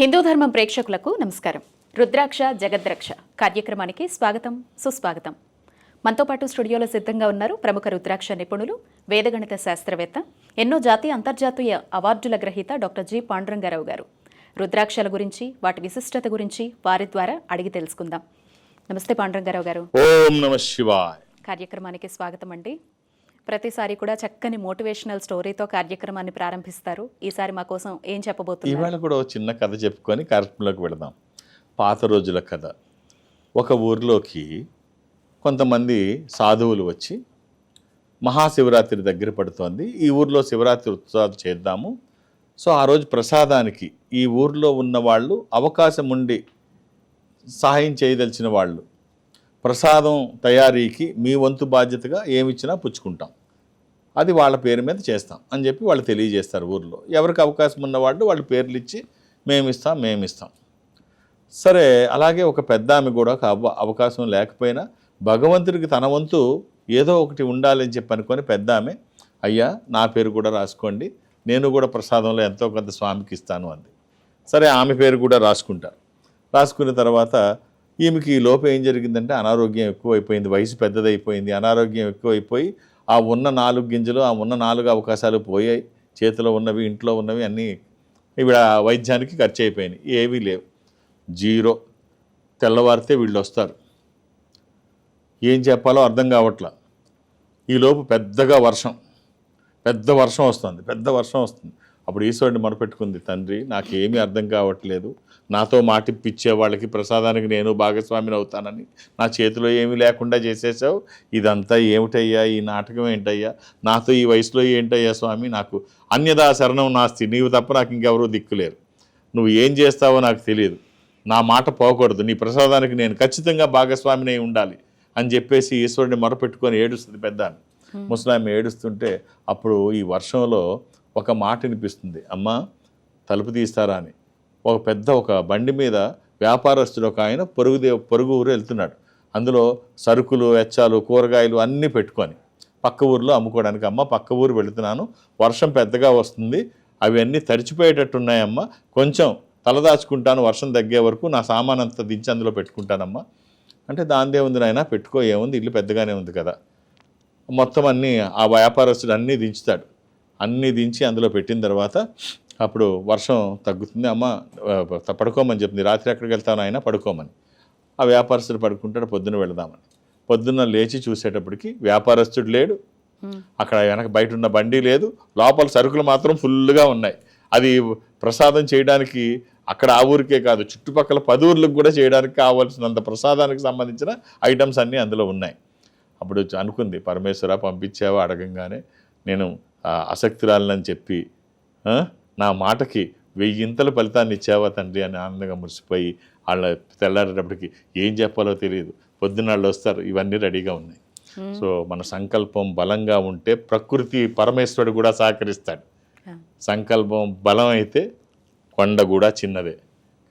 హిందూ ధర్మం ప్రేక్షకులకు నమస్కారం. రుద్రాక్ష జగద్రక్ష కార్యక్రమానికి స్వాగతం సుస్వాగతం. మనతో పాటు స్టూడియోలో సిద్ధంగా ఉన్నారు ప్రముఖ రుద్రాక్ష నిపుణులు వేదగణిత శాస్త్రవేత్త ఎన్నో జాతీయ అంతర్జాతీయ అవార్డుల గ్రహీత డాక్టర్ జి. పాండురంగారావు గారు. రుద్రాక్షల గురించి వాటి విశిష్టత గురించి వారి ద్వారా అడిగి తెలుసుకుందాం. నమస్తే పాండురంగారావు గారు. ఓం నమ శివాయ్. కార్యక్రమానికి స్వాగతం అండి. ప్రతిసారి కూడా చక్కని మోటివేషనల్ స్టోరీతో కార్యక్రమాన్ని ప్రారంభిస్తారు. ఈసారి మా కోసం ఏం చెప్పబోతున్నారు? ఇవాళ కూడా ఒక చిన్న కథ చెప్పుకొని కార్యక్రమంలోకి వెళదాం. పాత రోజుల కథ. ఒక ఊరిలోకి కొంతమంది సాధువులు వచ్చి మహాశివరాత్రి దగ్గర పడుతోంది. ఈ ఊర్లో శివరాత్రి ఉత్సవాలు చేద్దాము. సో ఆ రోజు ప్రసాదానికి ఈ ఊర్లో ఉన్న వాళ్ళు అవకాశం ఉండి సహాయం చేయదలిచిన వాళ్ళు. ప్రసాదం తయారీకి మీ వంతు బాధ్యతగా ఏమిచ్చినా పుచ్చుకుంటాం. అది వాళ్ళ పేరు మీద చేస్తాం అని చెప్పి వాళ్ళు తెలియజేస్తారు ఊర్లో. ఎవరికి అవకాశం ఉన్నవాళ్ళు వాళ్ళ పేర్లు ఇచ్చి మేమిస్తాం మేమిస్తాం. సరే అలాగే ఒక పెద్ద ఆమె కూడా ఒక అవ అవకాశం లేకపోయినా భగవంతుడికి తన వంతు ఏదో ఒకటి ఉండాలని చెప్పి అనుకొని పెద్ద ఆమె అయ్యా నా పేరు కూడా రాసుకోండి నేను కూడా ప్రసాదంలో ఎంతో కొంత స్వామికి ఇస్తాను అంది. సరే ఆమె పేరు కూడా రాసుకుంటారు. రాసుకున్న తర్వాత ఈమెకి ఈ లోపం ఏం జరిగిందంటే అనారోగ్యం ఎక్కువైపోయింది వయసు పెద్దదైపోయింది అనారోగ్యం ఎక్కువైపోయి ఆ ఉన్న నాలుగు గింజలు ఆ ఉన్న నాలుగు అవకాశాలు పోయాయి. చేతిలో ఉన్నవి ఇంట్లో ఉన్నవి అన్నీ ఇవిడ వైద్యానికి ఖర్చు అయిపోయినాయి. ఏవీ లేవు. జీరో. తెల్లవారితే వీళ్ళు వస్తారు. ఏం చెప్పాలో అర్థం కావట్లా. ఈలోపు పెద్దగా వర్షం. పెద్ద వర్షం వస్తుంది. పెద్ద వర్షం వస్తుంది. అప్పుడు ఈశ్వరుడిని మొరపెట్టుకుంది తండ్రి నాకేమీ అర్థం కావట్లేదు. నాతో మాటిప్పిచ్చే వాళ్ళకి ప్రసాదానికి నేను భాగస్వామిని అవుతానని నా చేతిలో ఏమీ లేకుండా చేసేసావు. ఇదంతా ఏమిటయ్యా? ఈ నాటకం ఏంటయ్యా? నాతో ఈ వయసులో ఏంటయ్యా స్వామి? నాకు అన్యదా శరణం నాస్తి. నీవు తప్ప నాకు ఇంకెవరూ దిక్కులేరు నువ్వు ఏం చేస్తావో నాకు తెలియదు. నా మాట పోకూడదు. నీ ప్రసాదానికి నేను ఖచ్చితంగా భాగస్వామిని ఉండాలి అని చెప్పేసి ఈశ్వరుడిని మొరపెట్టుకొని ఏడుస్తుంది పెద్ద ముసలామె ఏడుస్తుంటే అప్పుడు ఈ వర్షంలో ఒక మాట వినిపిస్తుంది. అమ్మ తలుపు తీస్తారా అని. ఒక పెద్ద ఒక బండి మీద వ్యాపారస్తుడు ఒక ఆయన పొరుగుదే పొరుగు ఊరు వెళ్తున్నాడు. అందులో సరుకులు వెచ్చాలు కూరగాయలు అన్నీ పెట్టుకొని పక్క ఊరిలో అమ్ముకోవడానికి అమ్మ పక్క ఊరు వెళుతున్నాను. వర్షం పెద్దగా వస్తుంది. అవన్నీ తడిచిపోయేటట్టున్నాయమ్మ. తడిచిపోయేటట్టున్నాయమ్మా కొంచెం తలదాచుకుంటాను వర్షం తగ్గే వరకు నా సామాన్ అంతా దించి అందులో పెట్టుకుంటానమ్మా. అంటే దాందే ఉంది నాయన పెట్టుకో ఏముంది? ఇల్లు పెద్దగానే ఉంది కదా. మొత్తం అన్నీ ఆ వ్యాపారస్తుడు అన్నీ దించుతాడు. అన్నీ దించి అందులో పెట్టిన తర్వాత అప్పుడు వర్షం తగ్గుతుంది. అమ్మ పడుకోమని చెప్పింది. రాత్రి ఎక్కడికి వెళ్తాను ఆయన పడుకోమని. ఆ వ్యాపారస్తుడు పడుకుంటాడు పొద్దున వెళదామని. పొద్దున్న లేచి చూసేటప్పటికి వ్యాపారస్తుడు లేడు. అక్కడ వెనక బయట ఉన్న బండి లేదు. లోపల సరుకులు మాత్రం ఫుల్గా ఉన్నాయి. అది ప్రసాదం చేయడానికి అక్కడ ఆ ఊరికే కాదు చుట్టుపక్కల పది ఊర్లకు కూడా చేయడానికి కావాల్సినంత ప్రసాదానికి సంబంధించిన ఐటమ్స్ అన్నీ అందులో ఉన్నాయి. అప్పుడు అనుకుంది పరమేశ్వర పంపించావా? అడగంగానే నేను ఆ, ఆసక్తిరాలని చెప్పి నా మాటకి వెయ్యింతల ఫలితాన్ని ఇచ్చావా తండ్రి అని ఆనందంగా మురిసిపోయి వాళ్ళ తెల్లారేటప్పటికి ఏం చెప్పాలో తెలియదు. పొద్దున్న వాళ్ళు వస్తారు ఇవన్నీ రెడీగా ఉన్నాయి. సో మన సంకల్పం బలంగా ఉంటే ప్రకృతి పరమేశ్వరుడు కూడా సహకరిస్తాడు. సంకల్పం బలం అయితే కొండ కూడా చిన్నదే.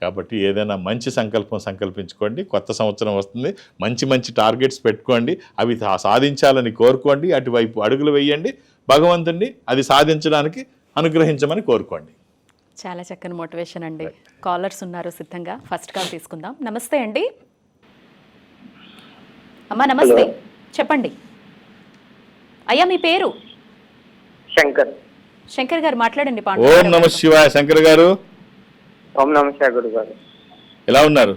కాబట్టి ఏదైనా మంచి సంకల్పం సంకల్పించుకోండి కొత్త సంవత్సరం వస్తుంది మంచి మంచి టార్గెట్స్ పెట్టుకోండి అవి సాధించాలని కోరుకోండి అటువైపు అడుగులు వేయండి భగవంతుణ్ణి అది సాధించడానికి అనుగ్రహించమని కోరుకోండి. చాలా చక్కని మోటివేషన్ అండి. కాలర్స్ ఉన్నారు సిద్ధంగా. ఫస్ట్ కాల్ తీసుకుందాం. నమస్తే అండి. అమ్మా నమస్తే. చెప్పండి. అయ్యా మీ పేరు? శంకర్. శంకర్ గారు మాట్లాడండి ఓం నమ శివాయ. శంకర్ గారు? ఓం నమస్తే గురు గారు ఎలా ఉన్నారు?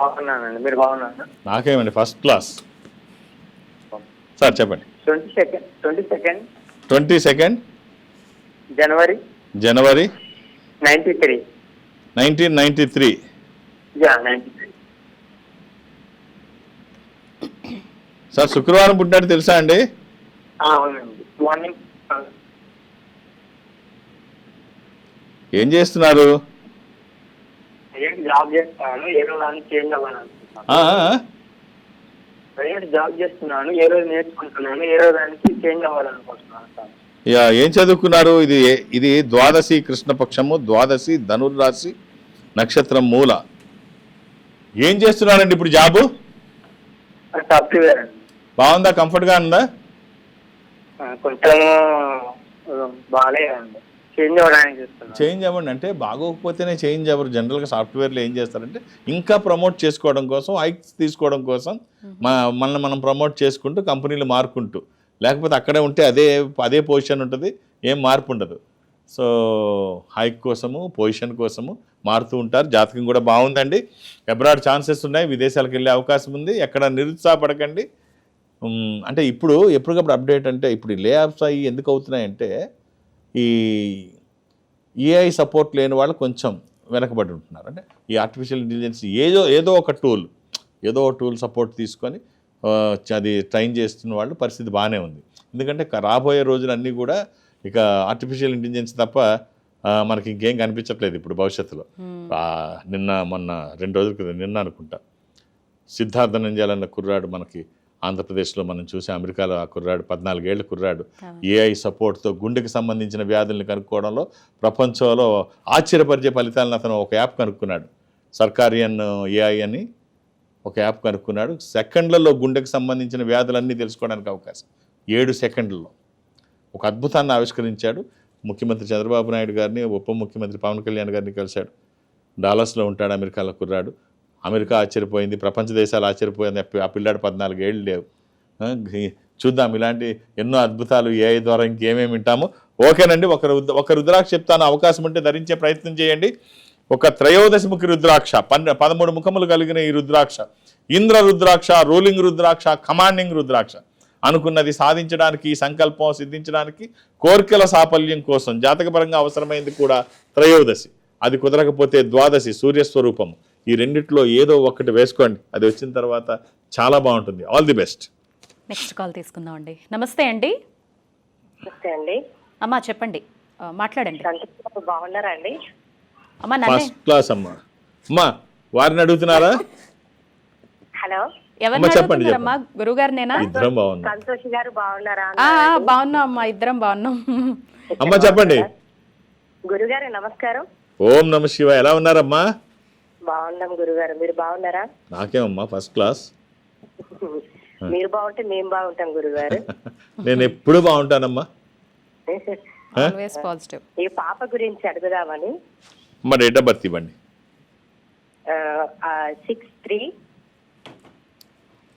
బాగున్నానండి. మీరు బాగున్నారా? నాకేమండి ఫస్ట్ క్లాస్ సార్ చెప్పండి. Twenty second twenty second. Twenty second. January. January. Ninety three. Nineteen ninety three. Yeah ninety three. Sir శుక్రవారం పుట్టినట్టు తెలుసా అండి? అవునండి. మార్నింగ్ ఏం చేస్తున్నారు? ప్రైవేట్ జాబ్ చేస్తాను ఏ చేంజ్ అనుకుంటున్నాను ఆ, ఆ, ఆ. ప్రైవేట్ జాబ్ చేస్తున్నాను ఏ రోజు నేర్చుకుంటున్నాను ఏ రోజు దానికి చేంజ్ అవ్వాలనుకుంటున్నాను సార్. యా, ఏం చదువుకున్నారు? ఇది ఇది ద్వాదశి కృష్ణపక్షము ద్వాదశి ధనుర్రాశి నక్షత్రం మూల. ఏం చేస్తున్నారండి ఇప్పుడు జాబు? సాఫ్ట్వేర్ అండి. బాగుందా? కంఫర్ట్గా ఉందా? కొంచెం బాగాలేదండి. చేంజ్ అవ్వండి. అంటే బాగోకపోతేనే చేంజ్ అవ్వరు. జనరల్గా సాఫ్ట్వేర్లో ఏం చేస్తారంటే ఇంకా ప్రమోట్ చేసుకోవడం కోసం హైక్స్ తీసుకోవడం కోసం మా మనల్ని మనం ప్రమోట్ చేసుకుంటూ కంపెనీలు మారుకుంటూ లేకపోతే అక్కడే ఉంటే అదే అదే పొజిషన్ ఉంటుంది ఏం మార్పు ఉండదు. సో హైక్ కోసము పొజిషన్ కోసము మారుతూ ఉంటారు. జాతకం కూడా బాగుందండి. అబ్రాడ్ ఛాన్సెస్ ఉన్నాయి. విదేశాలకు వెళ్ళే అవకాశం ఉంది. ఎక్కడ నిరుత్సాహపడకండి. అంటే ఇప్పుడు ఎప్పటికప్పుడు అప్డేట్ అంటే ఇప్పుడు లే ఆఫ్స్ అయ్యి ఎందుకు అవుతున్నాయంటే ఈ ఏఐ సపోర్ట్ లేని వాళ్ళు కొంచెం వెనకబడి ఉంటున్నారు. అంటే ఈ ఆర్టిఫిషియల్ ఇంటెలిజెన్స్ ఏదో ఏదో ఒక టూల్ ఏదో ఒక టూల్ సపోర్ట్ తీసుకొని అది ట్రైన్ చేస్తున్న వాళ్ళు పరిస్థితి బాగానే ఉంది. ఎందుకంటే రాబోయే రోజులన్నీ కూడా ఇక ఆర్టిఫిషియల్ ఇంటెలిజెన్స్ తప్ప మనకి ఇంకేం కనిపించట్లేదు ఇప్పుడు భవిష్యత్తులో. నిన్న మొన్న రెండు రోజుల క్రితం నిన్న అనుకుంటా. సిద్ధార్థ నంజాలన్న కుర్రాడు మనకి ఆంధ్రప్రదేశ్లో మనం చూసే అమెరికాలో ఆ కుర్రాడు పద్నాలుగేళ్ళ కుర్రాడు ఏఐ సపోర్ట్తో గుండెకి సంబంధించిన వ్యాధుల్ని కనుక్కోవడంలో ప్రపంచంలో ఆశ్చర్యపరిచే ఫలితాలను అతను ఒక యాప్ కనుక్కున్నాడు. సర్కారియన్ ఏఐ అని ఒక యాప్ కనుక్కున్నాడు. సెకండ్లలో గుండెకి సంబంధించిన వ్యాధులన్నీ తెలుసుకోవడానికి అవకాశం. ఏడు సెకండ్లలో ఒక అద్భుతాన్ని ఆవిష్కరించాడు. ముఖ్యమంత్రి చంద్రబాబు నాయుడు గారిని ఉప ముఖ్యమంత్రి పవన్ కళ్యాణ్ గారిని కలిశాడు. డాలస్లో ఉంటాడు అమెరికాలో కుర్రాడు. అమెరికా ఆశ్చర్యపోయింది ప్రపంచ దేశాలు ఆశ్చర్యపోయింది ఆ పిల్లాడు పద్నాలుగు ఏళ్ళు లేవు. చూద్దాం ఇలాంటి ఎన్నో అద్భుతాలు ఏఐ ద్వారా ఇంకేమేమి వింటాము. ఓకేనండి ఒక రుద్ర ఒక రుద్రాక్ష చెప్తాను అవకాశం ఉంటే ధరించే ప్రయత్నం చేయండి. ఒక త్రయోదశముఖి రుద్రాక్ష పన్నె పదమూడు ముఖములు కలిగిన ఈ రుద్రాక్ష ఇంద్ర రుద్రాక్ష రూలింగ్ రుద్రాక్ష కమాండింగ్ రుద్రాక్ష అనుకున్నది సాధించడానికి సంకల్పం సిద్ధించడానికి కోరికల సాఫల్యం కోసం జాతకపరంగా అవసరమైంది కూడా త్రయోదశి. అది కుదరకపోతే ద్వాదశి సూర్యస్వరూపము. ఈ రెండిట్లో ఏదో ఒక్కటి వేసుకోండి. అది వచ్చిన తర్వాత చాలా బాగుంటుంది. All the best next call తీసుకుందామండి. నమస్తే అండి. నమస్తే అండి. అమ్మా చెప్పండి. మాట్లాడండి. బాగున్నారా అండి? అమ్మా ఫస్ట్ క్లాస్ అమ్మా. అమ్మా వారిని అడుగుతున్నారా? హలో. ఎవరిని అమ్మ, చెప్పండి, అడుగుతున్నారమ్మా? గురువు గారినేనా ఇద్దరం బాగున్నాం. సంతోష్ గారు బాగున్నారా? ఆ, ఆ, బాగున్నాం అమ్మా ఇద్దరం బాగున్నాం. అమ్మ చెప్పండి. గురుగారు నమస్కారం. ఓం నమ శివ ఎలా ఉన్నారమ్మా? బాగున్నాం గురుగారు. మీరు బాగున్నారా? నాకేమమ్మా ఫస్ట్ క్లాస్ మీరు బాగుంటే మేము బాగుంటాం గురుగారు. నేను ఎప్పుడు బాగుంటానమ్మా? ఆల్వేస్ పాజిటివ్ ఈ పాప గురించి అడుగుదామని. అమ్మ డేట్ ఆఫ్ బర్త్ ఇవ్వండి సిక్స్ త్రీ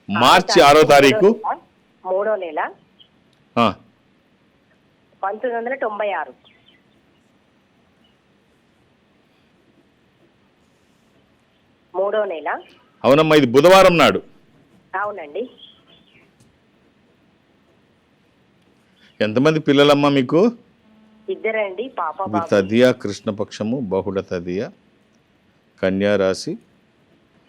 మార్చి ఆరో తారీఖు మూడో నెల. పంతొమ్మిది వందల తొంభై ఆరు. మూడో నెల. అవునమ్మా ఇది బుధవారం నాడు. అవునండి. ఎంతమంది పిల్లలమ్మా మీకు? ఇద్దరండి పాప బాబు. తదియ కృష్ణపక్షము బహుళ తదియ కన్యా రాశి.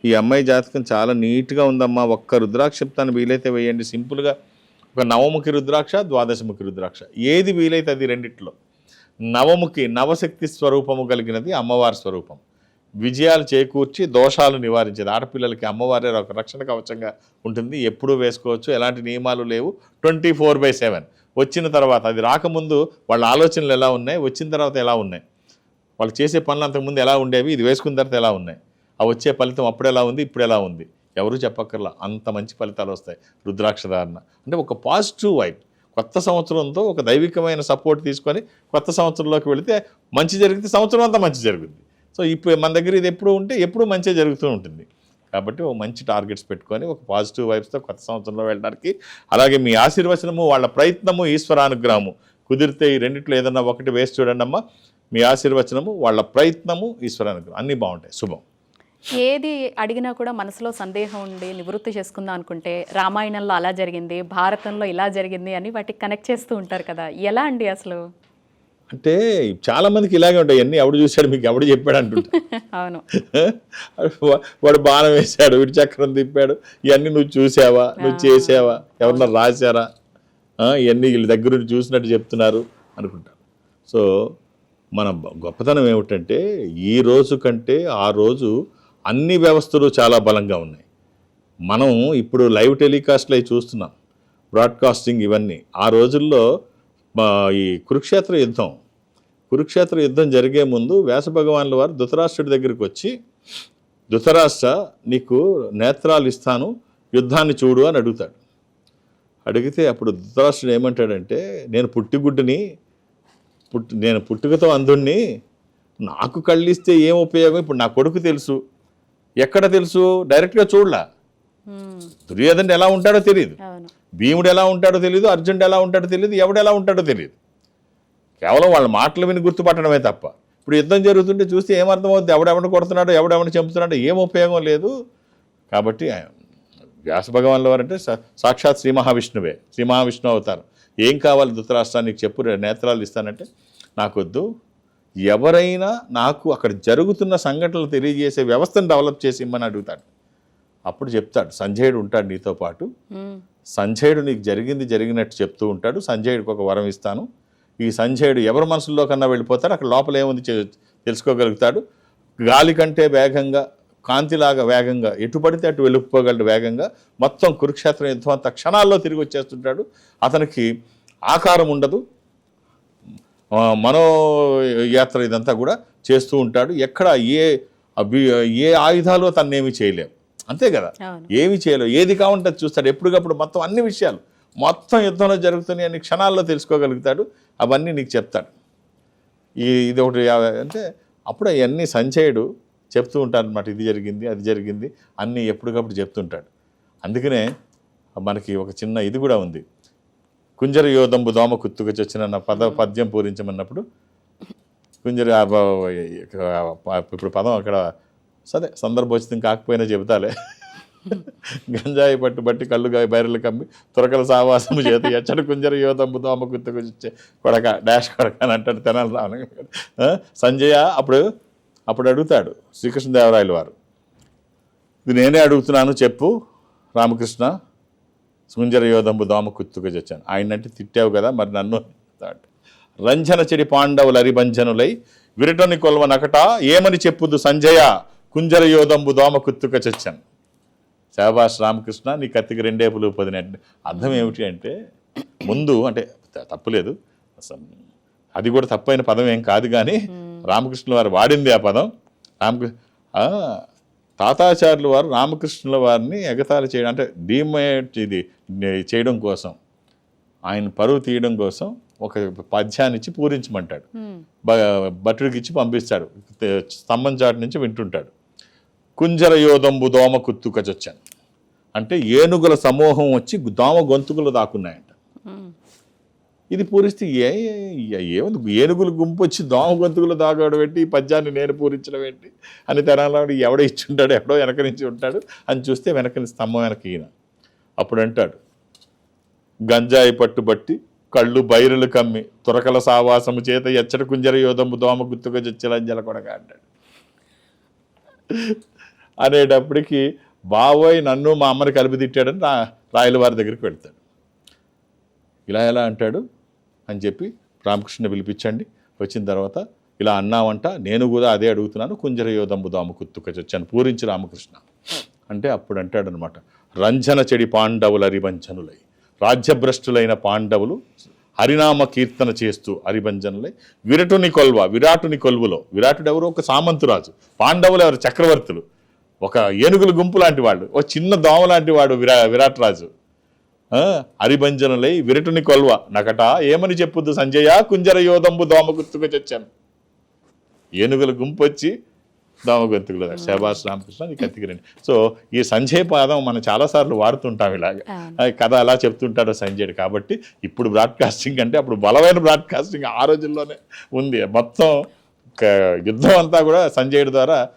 ఈ అమ్మాయి జాతకం చాలా నీట్గా ఉందమ్మా ఒక్క రుద్రాక్ష చెప్తాను వీలైతే వేయండి. సింపుల్గా ఒక నవముఖి రుద్రాక్ష ద్వాదశముఖి రుద్రాక్ష. ఏది వీలైతే అది రెండిట్లో. నవముఖి నవశక్తి స్వరూపము కలిగినది అమ్మవారి స్వరూపం. విజయాలు చేకూర్చి దోషాలు నివారించేది. ఆడపిల్లలకి అమ్మవారే ఒక రక్షణ కవచంగా ఉంటుంది. ఎప్పుడూ వేసుకోవచ్చు. ఎలాంటి నియమాలు లేవు. Twenty four by seven. వచ్చిన తర్వాత అది రాకముందు వాళ్ళ ఆలోచనలు ఎలా ఉన్నాయి? వచ్చిన తర్వాత ఎలా ఉన్నాయి? వాళ్ళు చేసే పనులు అంతకుముందు ఎలా ఉండేవి? ఇది వేసుకున్న తర్వాత ఎలా ఉన్నాయి? ఆ వచ్చే ఫలితం అప్పుడు ఎలా ఉంది? ఇప్పుడు ఎలా ఉంది? ఎవరు చెప్పక్కర్లా. అంత మంచి ఫలితాలు వస్తాయి. రుద్రాక్ష ధారణ అంటే ఒక పాజిటివ్ వైబ్. కొత్త సంవత్సరంతో ఒక దైవికమైన సపోర్ట్ తీసుకొని కొత్త సంవత్సరంలోకి వెళితే మంచి జరిగితే సంవత్సరం అంతా మంచి జరుగుద్ది. సో ఇప్పుడు మన దగ్గర ఇది ఎప్పుడు ఉంటే ఎప్పుడు మంచిగా జరుగుతూ ఉంటుంది. కాబట్టి ఒక మంచి టార్గెట్స్ పెట్టుకొని ఒక పాజిటివ్ వైబ్స్తో కొత్త సంవత్సరంలో వెళ్ళడానికి అలాగే మీ ఆశీర్వచనము వాళ్ళ ప్రయత్నము ఈశ్వరానుగ్రహము కుదిరితే ఈ రెండిట్లో ఏదన్నా ఒకటి వేసి చూడండి అమ్మా. మీ ఆశీర్వచనము వాళ్ళ ప్రయత్నము ఈశ్వరానుగ్రహం. అన్నీ బాగుంటాయి. శుభం. ఏది అడిగినా కూడా మనసులో సందేహం ఉండి నివృత్తి చేసుకుందాం అనుకుంటే రామాయణంలో అలా జరిగింది భారతంలో ఇలా జరిగింది అని వాటికి కనెక్ట్ చేస్తూ ఉంటారు కదా. ఎలా అండి అసలు? అంటే చాలా మందికి ఇలాగే ఉంటాయి. అన్నీ ఎవడు చూశాడు? మీకు ఎవడు చెప్పాడు? అంటుంటా అవును. వా- వాడు బాణం వేశాడు వీడి చక్రం తిప్పాడు. ఇవన్నీ నువ్వు చూసావా? నువ్వు చేసావా? ఎవరన్నా రాశారా? ఇవన్నీ వీళ్ళ దగ్గర నుంచి చూసినట్టు చెప్తున్నారు. అనుకుంటారు. సో మన గొప్పతనం ఏమిటంటే ఈ రోజు కంటే ఆ రోజు అన్ని వ్యవస్థలు చాలా బలంగా ఉన్నాయి. మనం ఇప్పుడు లైవ్ టెలికాస్ట్లు అవి చూస్తున్నాం. బ్రాడ్కాస్టింగ్ ఇవన్నీ. ఆ రోజుల్లో ఈ కురుక్షేత్ర యుద్ధం. కురుక్షేత్ర యుద్ధం జరిగే ముందు వ్యాస భగవాన్ల వారు ధృతరాష్ట్రుడి దగ్గరికి వచ్చి ధృతరాష్ట్ర నీకు నేత్రాలు ఇస్తాను యుద్ధాన్ని చూడు అని అడుగుతాడు. అడిగితే అప్పుడు ధృతరాష్ట్రుడు ఏమంటాడంటే నేను పుట్టిగుడ్డుని పుట్టు నేను పుట్టుకతో అందుణ్ణి నాకు కళ్ళు ఇస్తే ఏం ఉపయోగం? ఇప్పుడు నా కొడుకు తెలుసు. ఎక్కడ తెలుసు? డైరెక్ట్గా చూడలా. ఉమ్, దుర్యోధనుడు ఎలా ఉంటాడో తెలియదు భీముడు ఎలా ఉంటాడో తెలియదు అర్జునుడు ఎలా ఉంటాడో తెలియదు ఎవడు ఎలా ఉంటాడో తెలియదు కేవలం వాళ్ళ మాటలు విని గుర్తుపట్టడమే తప్ప. ఇప్పుడు యుద్ధం జరుగుతుంటే చూస్తే ఏమర్థమవుతుంది ఎవడెవడిని కొడుతున్నాడో ఎవడెవడిని చంపుతున్నాడో ఏం ఉపయోగం లేదు. కాబట్టి వ్యాస భగవాన్ల వారంటే సాక్షాత్ శ్రీ మహావిష్ణువే శ్రీ మహావిష్ణువు అవుతారు ఏం కావాలి ధృతరాష్ట్రానికి చెప్పు నేత్రాలు ఇస్తానంటే నాకొద్దు. ఎవరైనా నాకు అక్కడ జరుగుతున్న సంఘటనలు తెలియజేసే వ్యవస్థను డెవలప్ చేసి ఇమ్మని అడుగుతాడు. అప్పుడు చెప్తాడు సంజయుడు ఉంటాడు నీతో పాటు. సంజయుడు నీకు జరిగింది జరిగినట్టు చెప్తూ ఉంటాడు. సంజయుడికి ఒక వరం ఇస్తాను. ఈ సంజయుడు ఎవరి మనసులో కన్నా వెళ్ళిపోతాడు? అక్కడ లోపల ఏముంది తెలుసుకోగలుగుతాడు. గాలి కంటే వేగంగా కాంతిలాగా వేగంగా ఎటు పడితే అటు వెళ్ళిపోగలడు వేగంగా మొత్తం కురుక్షేత్రం యుద్ధం అంత క్షణాల్లో తిరిగి వచ్చేస్తుంటాడు. అతనికి ఆకారం ఉండదు. మనోయాత్ర ఇదంతా కూడా చేస్తూ ఉంటాడు. ఎక్కడ ఏ ఏ ఆయుధాలు తన్నేమి చేయలేము అంతే కదా ఏమి చేయలేవు ఏది కావాలంటే అది చూస్తాడు ఎప్పటికప్పుడు మొత్తం అన్ని విషయాలు మొత్తం యుద్ధంలో జరుగుతున్నాయి అన్ని క్షణాల్లో తెలుసుకోగలుగుతాడు అవన్నీ నీకు చెప్తాడు ఈ ఇది ఒకటి అంటే అప్పుడు అవన్నీ సంచయుడు చెప్తూ ఉంటాడు అనమాట ఇది జరిగింది అది జరిగింది అన్నీ ఎప్పటికప్పుడు చెప్తుంటాడు అందుకనే మనకి ఒక చిన్న ఇది కూడా ఉంది కుంజర యోధంబు దోమ కుత్తుకు చొచ్చిన పద పద్యం పూరించమన్నప్పుడు కుంజర ఇప్పుడు పదం అక్కడ సరే సందర్భోచితం కాకపోయినా చెబుతాలే. గంజాయి పట్టు బట్టి కళ్ళు బైరలు కమ్మి తురకల సావాసము చేతి ఎచ్చడి కుంజర యోధంబు దోమ కుత్తుకు వచ్చే కొడక డాష్ కొడక అని అంటాడు తెనాలి రావణ సంజయ అప్పుడు అప్పుడు అడుగుతాడు శ్రీకృష్ణదేవరాయలు వారు. ఇది నేనే అడుగుతున్నాను చెప్పు రామకృష్ణ సుంజర యోధంబు దోమ కుత్తుకు చచ్చాను. ఆయనంటే తిట్టావు కదా మరి నన్ను రంజన చెడి పాండవులు అరిభంజనులై విరటని కొల్వ నకట ఏమని చెప్పుదు సంజయ? కుంజర యోధంబు దోమ కుత్తుక చచ్చాను శాబాష్ రామకృష్ణ నీ కత్తికి రెండేపులు పదినట్టు అర్థం ఏమిటి అంటే ముందు అంటే తప్పులేదు అసలు అది కూడా తప్పైన పదం ఏం కాదు కానీ రామకృష్ణుల వారు వాడింది ఆ పదం. రామకృష్ణ తాతాచార్యుల వారు రామకృష్ణుల వారిని ఎగతాళి చేయడం అంటే డిమేట్ ఇది చేయడం కోసం ఆయన పరువు తీయడం కోసం ఒక పద్యాన్ని ఇచ్చి పూరించమంటాడు. భటుడికి ఇచ్చి పంపిస్తాడు. స్తంభం చాటు నుంచి వింటుంటాడు. కుంజరయోధంబు దోమ కుత్తుక చొచ్చాను అంటే ఏనుగుల సమూహం వచ్చి దోమ గొంతుకులు దాక్కున్నాయంట. ఇది పూరిస్తే ఏ ఏముంది? ఏనుగులు గుంపు వచ్చి దోమ గొంతుకులు దాగడం ఏంటి? ఈ పద్యాన్ని నేను పూరించడం ఏంటి? అని తెనాలి ఎవడో ఇచ్చుంటాడు ఎవడో వెనక నుంచి ఉంటాడు అని చూస్తే వెనక స్తంభం వెనక ఈయన. అప్పుడు అంటాడు గంజాయి పట్టుబట్టి కళ్ళు బైరులు కమ్మి తురకల సావాసము చేత ఎచ్చట కుంజర యోధంబు దోమ గుత్తుక జచ్చలంజల కొడక అంటాడు. అనేటప్పటికి బావోయ్ నన్ను మా అమ్మని కలిపి తిట్టాడని రా రాయల వారి దగ్గరికి వెళ్తాడు. ఇలా ఎలా అంటాడు? అని చెప్పి రామకృష్ణ పిలిపించండి. వచ్చిన తర్వాత ఇలా అన్నావంట నేను కూడా అదే అడుగుతున్నాను కుంజరయోధంబు దాము కుత్తుక చచ్చాను పూరించి రామకృష్ణ. అంటే అప్పుడు అంటాడనమాట రంజన చెడి పాండవులు అరిభంజనులై రాజ్యభ్రష్టులైన పాండవులు హరినామ కీర్తన చేస్తూ హరిభంజనులై విరటుని కొల్వ విరాటుని కొల్వులో విరాటుడు ఎవరు ఒక సామంతురాజు పాండవులు ఎవరు? చక్రవర్తులు. ఒక ఏనుగుల గుంపు లాంటి వాడు ఒక చిన్న దోమ లాంటి వాడు విరా విరాట్ రాజు. ఆ, హరిభంజనులై విరటుని కొల్వ. నకట ఏమని చెప్పుద్దు సంజయ? కుంజర యోధంబు దోమ గుర్తుకు చచ్చాను ఏనుగుల గుంపు వచ్చి దోమ గొంతుకులు శభాష్ రామకృష్ణ నీ కత్తికి రండి. సో ఈ సంజయ్ పాదం మనం చాలాసార్లు వాడుతుంటాం ఇలాగ. కథ అలా చెప్తుంటాడు సంజయుడు కాబట్టి ఇప్పుడు బ్రాడ్కాస్టింగ్ అంటే అప్పుడు బలమైన బ్రాడ్కాస్టింగ్ ఆ రోజుల్లోనే ఉంది. మొత్తం యుద్ధం అంతా కూడా సంజయుడి ద్వారా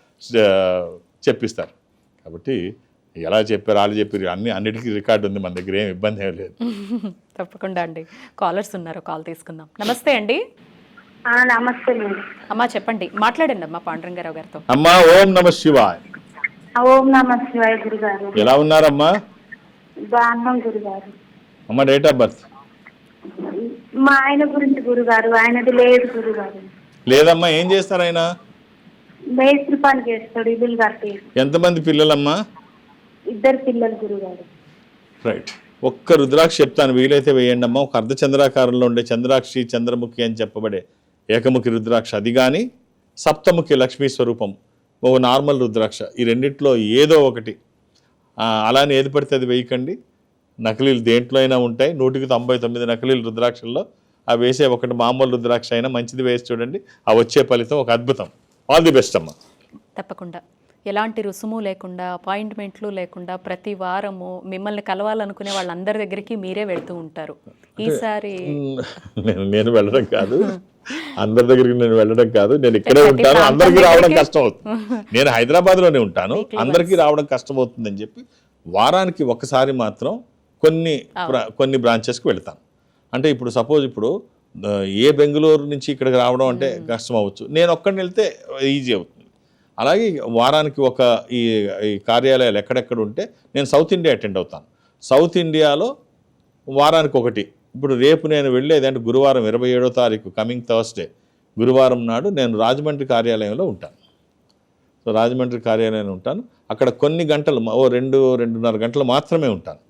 చెప్పిస్తారు. కాబట్టి ఎలా చెప్పారు వాళ్ళు చెప్పారు అన్ని అన్నిటికీ రికార్డు ఉంది మన దగ్గర ఏం ఇబ్బంది ఏం లేదు. తప్పకుండా అండి. కాలర్స్ ఉన్నారు కాల్ తీసుకుందాం. నమస్తే అండి. నమస్తే అమ్మా చెప్పండి. మాట్లాడండి అమ్మా పాండురంగారావు గారితో. అమ్మా ఓం నమ శివాయ్. ఓం నమ శివాయ గురుగారు. ఎలా ఉన్నారమ్మా? బాగున్నాం గురుగారు. అమ్మ డేట్ ఆఫ్ బర్త్? మా ఆయన గురించి గురుగారు ఆయనది లేదు గురుగారు. లేదమ్మా ఏం చేస్తారు ఆయన? మేస్త్రి పని చేస్తాడు ఇల్లు కట్టి ఎంతమంది పిల్లలమ్మా? ఇద్దరు పిల్లలు గురుగారు. రైట్. ఒక్క రుద్రాక్ష చెప్తాను వీలైతే వేయండి అమ్మా. ఒక అర్ధచంద్రాకారంలో ఉండే చంద్రాక్షి చంద్రముఖి అని చెప్పబడే ఏకముఖి రుద్రాక్ష. అది కానీ సప్తముఖి లక్ష్మీ స్వరూపం. ఓ నార్మల్ రుద్రాక్ష. ఈ రెండిట్లో ఏదో ఒకటి. అలానే ఏది పడితే అది వేయకండి. నకిలీలు దేంట్లో అయినా ఉంటాయి. నూటికి తొంభై తొమ్మిది నకిలీలు రుద్రాక్షల్లో. ఆ వేసే ఒకటి మామూలు రుద్రాక్ష అయినా మంచిది వేసి చూడండి. ఆ వచ్చే ఫలితం ఒక అద్భుతం. ఆల్ ది బెస్ట్ అమ్మా. తప్పకుండా. ఎలాంటి రుసుము లేకుండా అపాయింట్మెంట్లు లేకుండా ప్రతి వారము మిమ్మల్ని కలవాలనుకునే వాళ్ళందరి దగ్గరికి మీరే వెళ్తూ ఉంటారు. ఈసారి నేను నేను వెళ్ళడం కాదు. అందరి దగ్గరికి నేను వెళ్ళడం కాదు. నేను ఇక్కడే ఉంటాను. అందరికీ రావడం కష్టం అవుతుంది నేను హైదరాబాద్లోనే ఉంటాను అందరికీ రావడం కష్టం అవుతుందని చెప్పి వారానికి ఒకసారి మాత్రం కొన్ని కొన్ని బ్రాంచెస్కి వెళ్తాను. అంటే ఇప్పుడు సపోజ్ ఇప్పుడు ఏ బెంగళూరు నుంచి ఇక్కడికి రావడం అంటే కష్టం అవ్వచ్చు నేను ఒక్కడిని వెళ్తే ఈజీ అవుతుంది. అలాగే వారానికి ఒక ఈ ఈ కార్యాలయాలు ఎక్కడెక్కడ ఉంటే నేను సౌత్ ఇండియా అటెండ్ అవుతాను. సౌత్ ఇండియాలో వారానికి ఒకటి. ఇప్పుడు రేపు నేను వెళ్ళేది అంటే గురువారం ఇరవై ఏడో తారీఖు కమింగ్ థర్స్డే. గురువారం నాడు నేను రాజమండ్రి కార్యాలయంలో ఉంటాను. సో రాజమండ్రి కార్యాలయంలో ఉంటాను. అక్కడ కొన్ని గంటలు ఓ రెండు రెండున్నర గంటలు మాత్రమే ఉంటాను.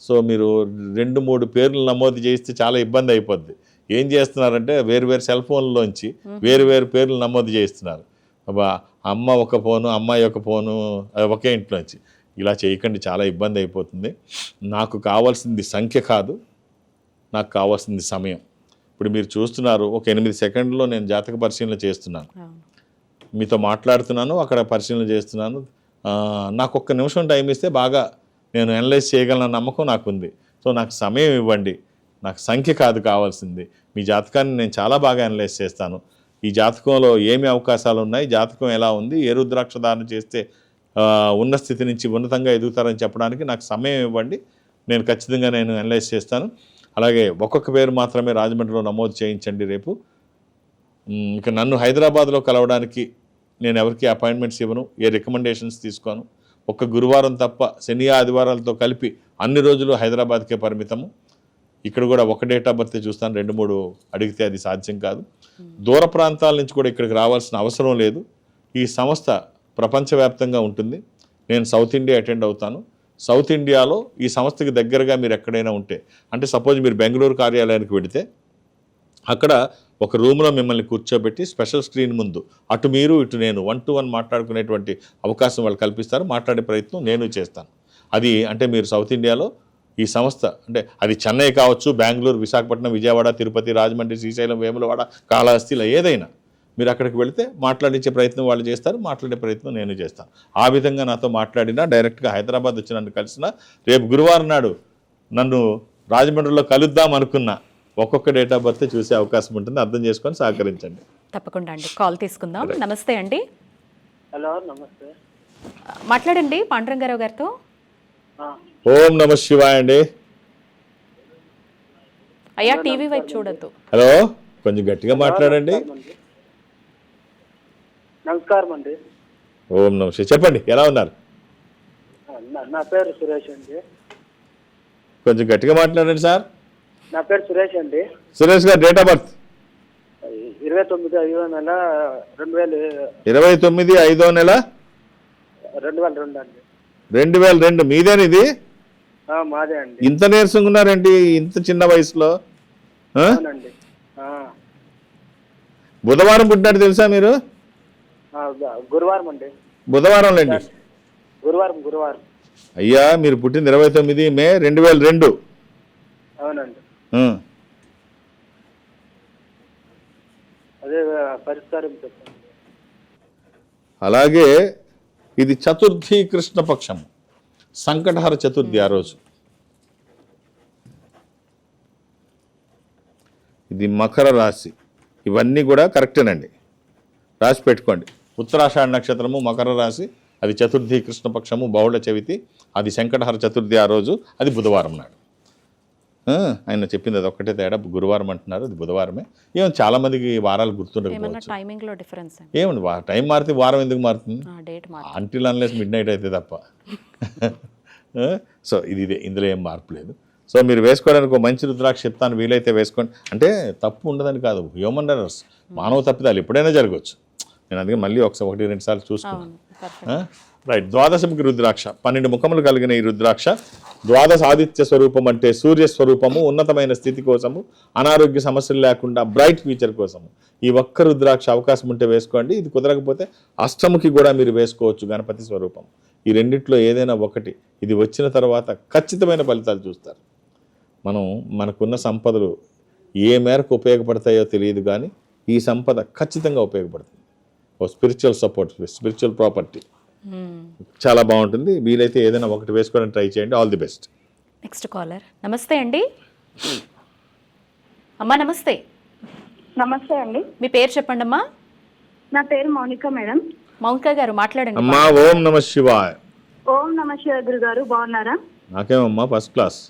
సో మీరు రెండు మూడు పేర్లు నమోదు చేస్తే చాలా ఇబ్బంది అయిపోద్ది. ఏం చేస్తున్నారంటే వేరు వేరు సెల్ ఫోన్లోంచి వేరు వేరు పేర్లు నమోదు చేస్తున్నారు అబ్బా అమ్మ ఒక ఫోను అమ్మాయి ఒక ఫోను ఒకే ఇంట్లోంచి. ఇలా చేయకండి చాలా ఇబ్బంది అయిపోతుంది. నాకు కావాల్సింది సంఖ్య కాదు నాకు కావాల్సింది సమయం. ఇప్పుడు మీరు చూస్తున్నారు ఒక ఎనిమిది సెకండ్లో నేను జాతక పరిశీలన చేస్తున్నాను. మీతో మాట్లాడుతున్నాను అక్కడ పరిశీలన చేస్తున్నాను. నాకు ఒక్క నిమిషం టైం ఇస్తే బాగా నేను అనలైజ్ చేయగలన నమ్మకం నాకు ఉంది సో నాకు సమయం ఇవ్వండి. నాకు సంఖ్య కాదు కావాల్సింది. మీ జాతకాన్ని నేను చాలా బాగా అనలైజ్ చేస్తాను. ఈ జాతకంలో ఏమి అవకాశాలు ఉన్నాయి? జాతకం ఎలా ఉంది? ఏ రుద్రాక్ష దానం చేస్తే ఉన్న స్థితి నుంచి ఉన్నతంగా ఎదుగుతారని చెప్పడానికి నాకు సమయం ఇవ్వండి. నేను ఖచ్చితంగా నేను అనలైజ్ చేస్తాను. అలాగే ఒక్కొక్క పేరు మాత్రమే రాజమండ్రిలో నమోదు చేయించండి రేపు. ఇక నన్ను హైదరాబాద్లో కలవడానికి నేను ఎవరికి అపాయింట్మెంట్స్ ఇవ్వను ఏ రికమెండేషన్స్ తీసుకోను. ఒక్క గురువారం తప్ప శని ఆదివారాలతో కలిపి అన్ని రోజులు హైదరాబాద్కే పరిమితము. ఇక్కడ కూడా ఒక డేట్ ఆఫ్ బర్త్ చూస్తాను రెండు మూడు అడిగితే అది సాధ్యం కాదు. దూర ప్రాంతాల నుంచి కూడా ఇక్కడికి రావాల్సిన అవసరం లేదు. ఈ సంస్థ ప్రపంచవ్యాప్తంగా ఉంటుంది. నేను సౌత్ ఇండియా అటెండ్ అవుతాను. సౌత్ ఇండియాలో ఈ సంస్థకి దగ్గరగా మీరు ఎక్కడైనా ఉంటే అంటే సపోజ్ మీరు బెంగళూరు కార్యాలయానికి వెడితే అక్కడ ఒక రూమ్లో మిమ్మల్ని కూర్చోబెట్టి స్పెషల్ స్క్రీన్ ముందు అటు మీరు ఇటు నేను వన్ టు వన్ మాట్లాడుకునేటువంటి అవకాశం వాళ్ళు కల్పిస్తారు. మాట్లాడే ప్రయత్నం నేను చేస్తాను. అది అంటే మీరు సౌత్ ఇండియాలో ఈ సంస్థ అంటే అది చెన్నై కావచ్చు బెంగళూరు విశాఖపట్నం విజయవాడ తిరుపతి రాజమండ్రి శ్రీశైలం వేములవాడ కాళహస్తిలో ఏదైనా మీరు అక్కడికి వెళితే మాట్లాడించే ప్రయత్నం వాళ్ళు చేస్తారు మాట్లాడే ప్రయత్నం నేను చేస్తాను. ఆ విధంగా నాతో మాట్లాడినా డైరెక్ట్గా హైదరాబాద్ వచ్చి నన్ను కలిసిన రేపు గురువారం నాడు నన్ను రాజమండ్రిలో కలుద్దాం అనుకున్నా ఒక్కొక్క డేట్ ఆఫ్ బర్త్ చూసే అవకాశం ఉంటుంది అర్థం చేసుకొని సహకరించండి. తప్పకుండా అండి. కాల్ తీసుకుందాం. నమస్తే అండి. హలో నమస్తే. మాట్లాడండి పాండురంగారావు గారితో. ఆ, ఓం నమ శివాయ అండి. అయ్యా టీవీ వైపు చూడొద్దు. హలో కొంచెం గట్టిగా మాట్లాడండి. నమస్కారం అండి. ఓం నమ శివాయ చెప్పండి ఎలా ఉన్నారు? నా- నా పేరు సురేష్ అండి. కొంచెం గట్టిగా మాట్లాడండి సార్. నా పేరు సురేష్ అండి. సురేష్ గారు డేట్ ఆఫ్ బర్త్? ఇరవై తొమ్మిది ఐదో నెల రెండు వేలు ఇరవై తొమ్మిది ఐదో నెల? రెండు వేల రెండు అండి. రెండు వేల రెండు మీదేనా ఇది ఆ, మాదే అండి. ఇంత నీరసంగా ఉన్నారేంటి ఇంత చిన్న వయసులో? బుధవారం పుట్టినట్టు తెలుసా మీరు? గురువారం అండి. బుధవారం లేండి. గురువారం గురువారం. అయ్యా మీరు పుట్టింది ఇరవై తొమ్మిది మే రెండు వేల రెండు. అవునండి. అదే పరిష్కారం చెప్పండి. అలాగే ఇది చతుర్థి కృష్ణపక్షం సంకటహర చతుర్థి ఆ రోజు. ఇది మకర రాశి. ఇవన్నీ కూడా కరెక్టేనండి. రాసి పెట్టుకోండి. ఉత్తరాషాఢ నక్షత్రము మకర రాశి అది చతుర్థి కృష్ణపక్షము బహుళ చవితి అది శంకటహర చతుర్థి ఆ రోజు అది బుధవారం నాడు. ఆయన చెప్పింది అది ఒక్కటే తేడా. గురువారం అంటున్నారు అది బుధవారమే. ఏమో చాలా మందికి వారాలు గుర్తుండకపోవచ్చు. డిఫరెన్స్ ఏమండి టైం మారితే వారం ఎందుకు మారుతుంది? అంటిల్ అన్లెస్ మిడ్ నైట్ అయితే తప్ప. సో ఇది ఇదే ఇందులో ఏం మార్పు లేదు. సో మీరు వేసుకోవడానికి ఒక మంచి రుద్రాక్ష చెప్తాను వీలైతే వేసుకోండి. అంటే తప్పు ఉండదని కాదు హ్యూమన్ ఎర్రర్స్ మానవ తప్పిదాలు ఎప్పుడైనా జరగవచ్చు. నేను అందుకే మళ్ళీ ఒకసారి ఒకటి రెండు సార్లు చూసుకున్నాను. రైట్ ద్వాదశముఖి రుద్రాక్ష. పన్నెండు ముఖములు కలిగిన ఈ రుద్రాక్ష ద్వాదశ ఆదిత్య స్వరూపం అంటే సూర్య స్వరూపము ఉన్నతమైన స్థితి కోసము అనారోగ్య సమస్యలు లేకుండా బ్రైట్ ఫ్యూచర్ కోసము. ఈ ఒక్క రుద్రాక్ష అవకాశం ఉంటే వేసుకోండి. ఇది కుదరకపోతే అష్టముఖి కూడా మీరు వేసుకోవచ్చు గణపతి స్వరూపం. ఈ రెండిట్లో ఏదైనా ఒకటి. ఇది వచ్చిన తర్వాత ఖచ్చితమైన ఫలితాలు చూస్తారు. మనం మనకున్న సంపదలు ఏ మేరకు ఉపయోగపడతాయో తెలియదు కానీ ఈ సంపద ఖచ్చితంగా ఉపయోగపడుతుంది. ఓ స్పిరిచువల్ సపోర్ట్ స్పిరిచువల్ ప్రాపర్టీ. చాలా బాగుంటుంది. వీలైతే ఏదైనా ఒకటి వేసుకోవడానికి ట్రై చేయండి. All the best next caller నమస్తే అండి. అమ్మా నమస్తే. నమస్తే అండి. మీ పేరు చెప్పండి అమ్మా. నా పేరు మౌనిక మేడం. మౌనిక గారు మాట్లాడండి అమ్మా ఓం నమ శివాయ్. ఓం నమ శివ గురుగారు బాగున్నారా? నాకేమమ్మా ఫస్ట్ క్లాస్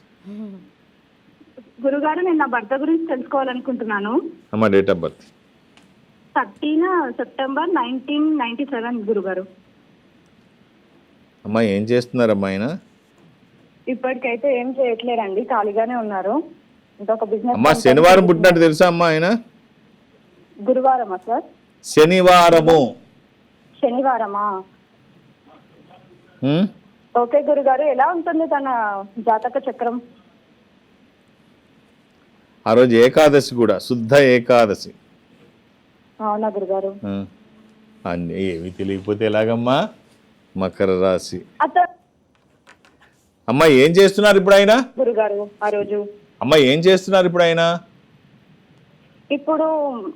గురుగారు నేను నా భర్త గురించి తెలుసుకోవాలనుకుంటున్నాను. అమ్మా date of birth thirteen September nineteen ninety seven గురుగారు. అమ్మా ఏం చేస్తున్నారమ్మా ఆయన? ఇప్పటికైతే ఏం చేయట్లేరండి ఖాళీగానే ఉన్నారు. ఇంకొక బిజినెస్ అమ్మా శనివారం పుట్టినట్టు తెలుసా అమ్మా ఆయన? గురువారమా సార్? శనివారము. శనివారమా? హ్మ్? ఓకే గురుగారు ఎలా ఉంటుంది తన జాతక చక్రం? ఆ రోజు ఏకాదశి కూడా శుద్ధ ఏకాదశి. అవునా గురుగారు? ఆ. అన్నీ ఏమి తెలియకపోతే ఎలాగమ్మా? మకర రాశి. అమ్మా ఏం చేస్తున్నారు ఇప్పుడు ఆయన గురుగారు ఆ రోజు. అమ్మా ఏం చేస్తున్నారు ఇప్పుడు ఆయన ఇప్పుడు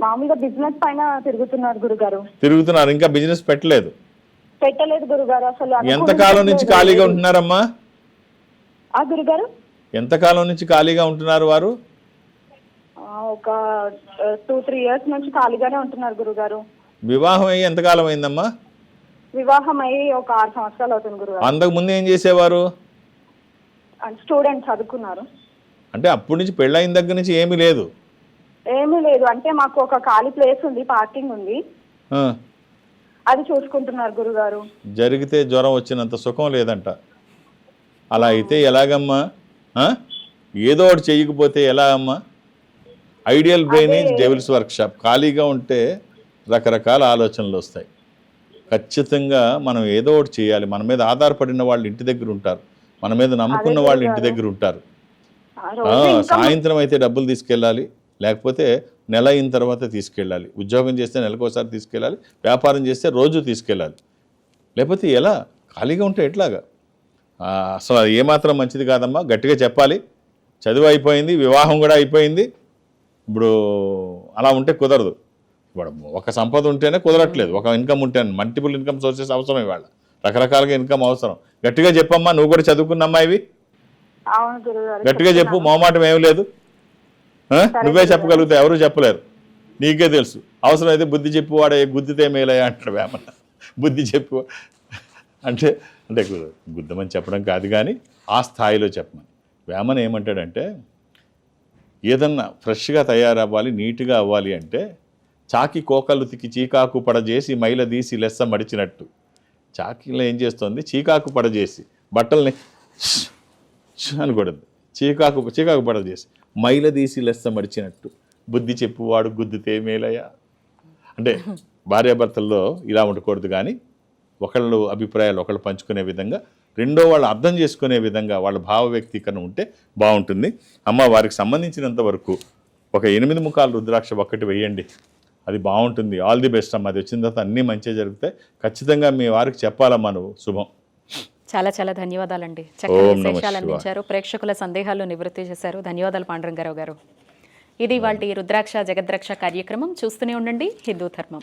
మామూలుగా బిజినెస్ పైన తిరుగుతున్నారు గురుగారు. తిరుగుతున్నారు ఇంకా బిజినెస్ పెట్టలేదు. పెట్టలేదు గురుగారు అసలు ఎంతకాలం నుంచి అనుకోవట్లేదు. ఖాళీగా ఉంటున్నారమ్మా? ఆ గురుగారు? ఎంతకాలం నుంచి ఖాళీగా ఉంటున్నారు వారు? ఒక టూ త్రీ ఇయర్స్ నుంచి ఖాళీగానే ఉంటున్నారు గురుగారు. వివాహం అయ్యి ఎంతకాలం అయిందమ్మా? వివాహం అయ్యి ఒక ఆరు సంవత్సరాలు అవుతుంది గురుగారు. అంతకు ముందు ఏం చేసేవారు? స్టూడెంట్ చదువుకున్నారు. అంటే అప్పటి నుంచి పెళ్ళైన దగ్గర నుంచి ఏమీ లేదు? ఏమీ లేదు. అంటే మాకు ఒక ఖాళీ ప్లేస్ ఉంది పార్కింగ్ ఉంది. అది చూసుకుంటున్నారు గురుగారు. జరిగితే జ్వరం వచ్చినంత సుఖం లేదంట. అలా అయితే ఎలాగమ్మా? ఏదో ఒకటి చెయ్యకపోతే ఎలా అమ్మా ideal brain is devil's workshop ఖాళీగా ఉంటే రకరకాల ఆలోచనలు వస్తాయి. ఖచ్చితంగా మనం ఏదో ఒకటి చేయాలి. మన మీద ఆధారపడిన వాళ్ళు ఇంటి దగ్గర ఉంటారు. మన మీద నమ్ముకున్న వాళ్ళు ఇంటి దగ్గర ఉంటారు. సాయంత్రం అయితే డబ్బులు తీసుకెళ్ళాలి. లేకపోతే నెల అయిన తర్వాత తీసుకెళ్ళాలి. ఉద్యోగం చేస్తే నెలకోసారి తీసుకెళ్ళాలి. వ్యాపారం చేస్తే రోజు తీసుకెళ్ళాలి. లేకపోతే ఎలా? ఖాళీగా ఉంటే ఎట్లాగా? అసలు అది ఏమాత్రం మంచిది కాదమ్మా. గట్టిగా చెప్పాలి. చదువు అయిపోయింది వివాహం కూడా అయిపోయింది. ఇప్పుడు అలా ఉంటే కుదరదు. ఇప్పుడు ఒక సంపద ఉంటేనే కుదరట్లేదు. ఒక ఇన్కమ్ ఉంటేనే. మల్టిపుల్ ఇన్కమ్ సోర్సెస్ అవసరం ఇవాళ. రకరకాలుగా ఇన్కమ్ అవసరం. గట్టిగా చెప్పమ్మా నువ్వు కూడా చదువుకున్నమ్మా ఇవి. గట్టిగా చెప్పు మొహమాటం ఏం లేదు? నువ్వే చెప్పగలుగుతావు ఎవరు చెప్పలేరు. నీకే తెలుసు. అవసరం అయితే బుద్ధి చెప్పు వాడే గుద్దితే మేలయ్య అంటాడు వేమన. బుద్ధి చెప్పు. అంటే అంటే గుద్దమని చెప్పడం కాదు కానీ ఆ స్థాయిలో చెప్పమని. వేమన ఏమంటాడంటే ఏదన్నా ఫ్రెష్గా తయారవ్వాలి నీట్గా అవ్వాలి అంటే చాకి కోకలుతికి చీకాకు పడజేసి మైలదీసి లెస్స మడిచినట్టు. చాకీలో ఏం చేస్తుంది? చీకాకు పడజేసి బట్టల్ని అనకూడదు చీకాకు చీకాకు పడజేసి చేసి లెస్స మడిచినట్టు. బుద్ధి చెప్పువాడు గుద్దితే మేలయ్యా అంటే భార్యాభర్తల్లో ఇలా ఉండకూడదు కానీ ఒకళ్ళు అభిప్రాయాలు ఒకళ్ళు పంచుకునే విధంగా రెండో వాళ్ళు అర్థం చేసుకునే విధంగా వాళ్ళ భావ వ్యక్తీకరణ ఉంటే బాగుంటుంది. అమ్మ వారికి సంబంధించినంత వరకు ఒక ఎనిమిది ముఖాలు రుద్రాక్ష ఒక్కటి వేయండి. అది బాగుంటుంది. ఆల్ ది బెస్ట్ అమ్మ. అది వచ్చిన తర్వాత అన్నీ మంచిగా జరుగుతాయి ఖచ్చితంగా మీ వారికి చెప్పాలమ్మా నువ్వు. శుభం. చాలా చాలా ధన్యవాదాలండి. నమః విశేషాలు. అందించారు. ప్రేక్షకుల సందేహాలు నివృత్తి చేశారు. ధన్యవాదాలు పాండురంగారావు గారు. ఇది వాటి రుద్రాక్ష జగద్రక్ష కార్యక్రమం. చూస్తూనే ఉండండి. హిందూ ధర్మం.